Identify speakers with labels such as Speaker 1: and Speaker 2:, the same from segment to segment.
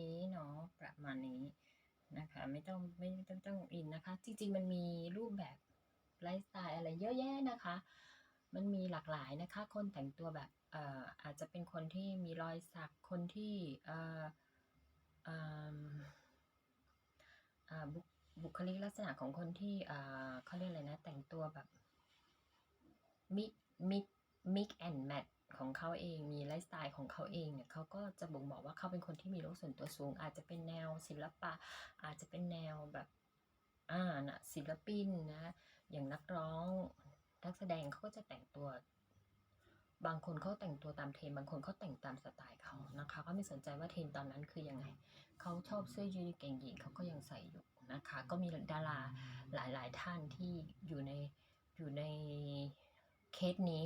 Speaker 1: นี้เนาะประมาณนี้นะคะ ไม่ต้องไม่ต้องต้องอินนะคะ จริงๆ มันมีรูปแบบไลฟ์สไตล์อะไรเยอะแยะนะคะ มันมีหลากหลายนะคะ คนแต่งตัวแบบเอ่ออาจจะเป็นคนที่มีรอยสักคนที่เอ่อเอ่อบุคบุคลิกลักษณะของคนที่อ่าเขาเรียกอะไรนะ แต่งตัวแบบมิมิมิกแอนด์แมท ของเขาเองมีไลฟ์สไตล์ของเขาเองเนี่ยเขาก็จะบ่งบอกว่าเขาเป็นคนที่มีโลกส่วนตัวสูง อาจจะเป็นแนวศิลปะ อาจจะเป็นแนวแบบอ่านะศิลปินนะอย่างนักร้องนักแสดงเขาก็จะแต่งตัว บางคนเขาแต่งตัวตามเทรนบางคนเขาแต่งตามสไตล์เขานะคะก็ไม่สนใจว่าเทรนตอนนั้นคือยังไงเขาชอบเสื้อยืดเก่งยีนเขาก็ยังใส่อยู่นะคะ ก็มีดาราหลาย ๆ ท่านที่อยู่ในอยู่ในเคสนี้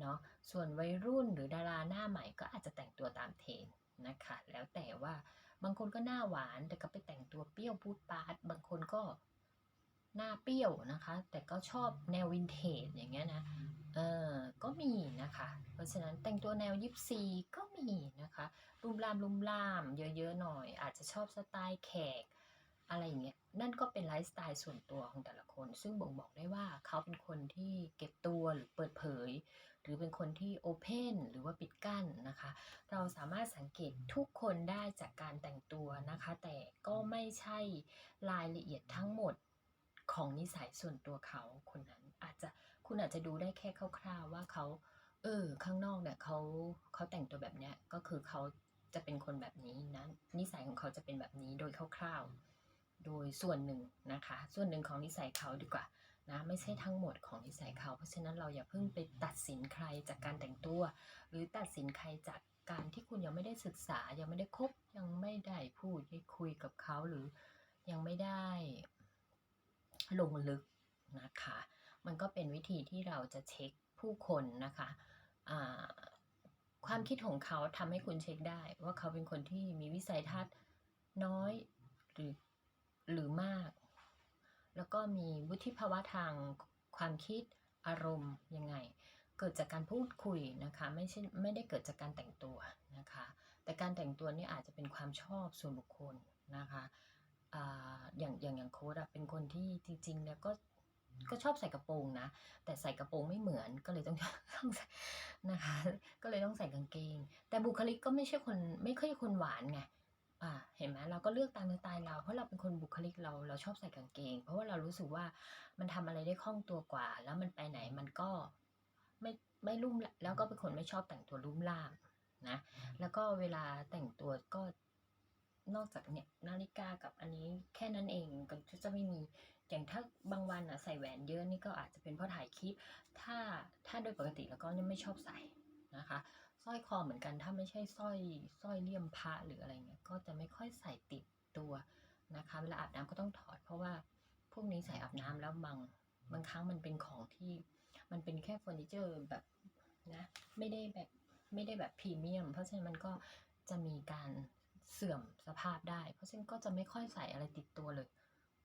Speaker 1: เนาะส่วนวัยรุ่นหรือดาราหน้าใหม่ก็อาจจะแต่งตัวตามเทรนนะคะแล้วแต่ว่าบางคนก็หน้าหวานแต่ก็ไปแต่งตัวเปรี้ยวพูดปาดบางคนก็หน้าเปรี้ยวนะคะ แต่ก็ชอบแนววินเทจอย่างเงี้ยนะเออก็มีนะคะ เพราะฉะนั้นแต่งตัวแนวยิปซีก็มีนะคะรุมรามรุมราม เยอะๆหน่อย อาจจะชอบสไตล์แขก อะไรอย่างเงี้ยนั่นก็เป็นไลฟ์สไตล์ส่วนตัวของแต่ละคน ซึ่งบ่งบอกได้ว่าเขาเป็นคนที่เก็บตัวหรือเปิดเผย หรือเป็นคนที่โอเพนหรือว่าปิดกั้นนะคะ เราสามารถสังเกตทุกคนได้จากการแต่งตัวนะคะ แต่ก็ไม่ใช่รายละเอียดทั้งหมดของนิสัยส่วนตัวเขาคนนั้น อาจจะคุณอาจจะดูได้แค่คร่าวๆว่าเขาเออข้างนอกเนี่ยเขาเขาแต่งตัวแบบเนี้ยก็คือเขาจะเป็นคนแบบนี้นะนิสัยของเขาจะเป็นแบบนี้โดยคร่าวๆ โดยส่วนหนึ่งนะคะ ส่วนหนึ่งของนิสัยเขาดีกว่านะไม่ใช่ทั้งหมดของนิสัยเขา เพราะฉะนั้นเราอย่าเพิ่งไปตัดสินใครจากการแต่งตัว หรือตัดสินใครจากการที่คุณยังไม่ได้ศึกษายังไม่ได้คบยังไม่ได้พูดได้คุยกับเขาหรือยังไม่ได้ลงลึกนะคะ มันก็เป็นวิธีที่เราจะเช็คผู้คนนะคะความคิดของเขาทำให้คุณเช็คได้ ว่าเขาเป็นคนที่มีวิสัยทัศน์น้อยหรือ หรือมาก แล้วก็มีวุฒิภาวะทางความคิดอารมณ์ยังไง เกิดจากการพูดคุยนะคะไม่ใช่ไม่ได้เกิดจากการแต่งตัวนะคะ แต่การแต่งตัวนี่อาจจะเป็นความชอบส่วนบุคคลนะคะอย่างอย่างอย่างโค้ดอะเป็นคนที่จริงๆเนี่ยก็ก็ชอบใส่กระโปรงนะ แต่ใส่กระโปรงไม่เหมือนก็เลยต้องต้องใส่นะคะ ก็เลยต้องใส่กางเกง แต่บุคลิกก็ไม่ใช่คนไม่ค่อยคนหวานไง อ่าเห็นไหมเราก็เลือกตามสไตล์เรา เพราะเราเป็นคนบุคลิกเราเราชอบใส่กางเกง เพราะว่าเรารู้สึกว่ามันทำอะไรได้คล่องตัวกว่า แล้วมันไปไหนมันก็ไม่ไม่ลุ่มละแล้วก็เป็นคนไม่ชอบแต่งตัวลุ่มล่ามนะแล้วก็เวลาแต่งตัวก็นอกจากเนี่ยนาฬิกากับอันนี้แค่นั้นเองก็จะไม่มีอย่างถ้าบางวันอะใส่แหวนเยอะนี่ก็อาจจะเป็นเพราะถ่ายคลิป ถ้าถ้าโดยปกติแล้วก็ไม่ชอบใส่ นะคะสร้อยคอเหมือนกันถ้าไม่ใช่สร้อยสร้อยเลี่ยมพระหรืออะไรเงี้ยก็จะไม่ค่อยใส่ติดตัวนะคะเวลาอาบน้ำก็ต้องถอด เพราะว่าพวกนี้ใส่อาบน้ำแล้วบางบางครั้งมันเป็นของที่มันเป็นแค่เฟอร์นิเจอร์แบบนะไม่ได้แบบไม่ได้แบบพรีเมียม เพราะฉะนั้นมันก็จะมีการเสื่อมสภาพได้ เพราะฉะนั้นก็จะไม่ค่อยใส่อะไรติดตัวเลย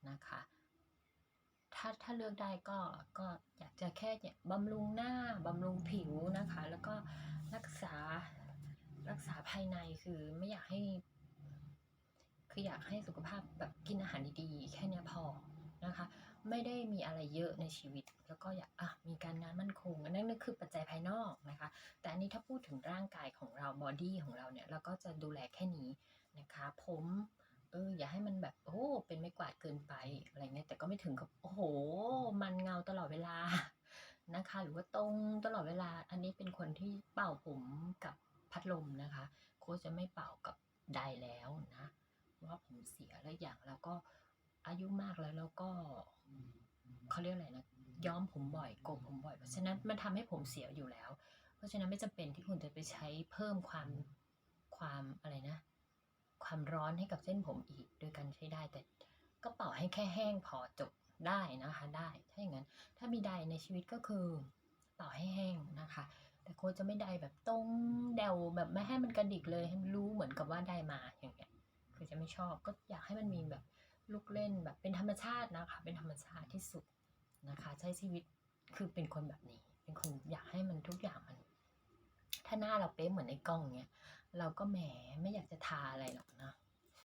Speaker 1: นะคะ ถ้าถ้าเลือกได้ก็ก็อยากจะแค่เนี่ยบำรุงหน้าบำรุงผิวนะคะ แล้วก็รักษารักษาภายในคือไม่อยากให้ คืออยากให้สุขภาพแบบกินอาหารดีๆ แค่นี้พอนะคะ ไม่ได้มีอะไรเยอะในชีวิต แล้วก็อยากอะมีการงานมั่นคงอันนั่นคือปัจจัยภายนอกนะคะ แต่อันนี้ถ้าพูดถึงร่างกายของเราบอดี้ของเราเนี่ยเราก็จะดูแลแค่นี้นะคะ ผมเอออย่าให้มันแบบโอ้เป็นไม่กวาดเกินไปอะไรเงี้ยแต่ก็ไม่ถึงกับโอ้ โห มันเงาตลอดเวลานะคะ หรือว่าตรงตลอดเวลา อันนี้เป็นคนที่เป่าผมกับพัดลมนะคะ โค้ชจะไม่เป่ากับไดร์แล้วนะว่าผมเสียแล้วอย่างแล้วก็อายุมากแล้วแล้วก็เขาเรียกอะไรนะย้อมผมบ่อยโกนผมบ่อย เพราะฉะนั้นมันทำให้ผมเสียอยู่แล้ว เพราะฉะนั้นไม่จำเป็นที่คุณจะไปใช้เพิ่มความความอะไรนะ ความร้อนให้กับเส้นผมอีก โดยการใช้ได้แต่ก็เป่าให้แค่แห้งพอจบ ได้นะคะได้ถ้าอย่างนั้นถ้ามีไดในชีวิตก็คือเป่าให้แห้งนะคะ แต่โค้ชจะไม่ไดแบบตรงเดวแบบไม่ให้มันกระดิกเลยให้มันรู้เหมือนกับว่าได้มาอย่างเงี้ยคือจะไม่ชอบก็อยากให้มันมีแบบลูกเล่นแบบเป็นธรรมชาตินะคะ เป็นธรรมชาติที่สุดนะคะ ใช้ชีวิตคือเป็นคนแบบนี้ เป็นคนอยากให้มันทุกอย่างมัน ถ้าหน้าเราเป๊ะเหมือนในกล้องเนี้ยเราก็แหมไม่อยากจะทาอะไรหรอกนะ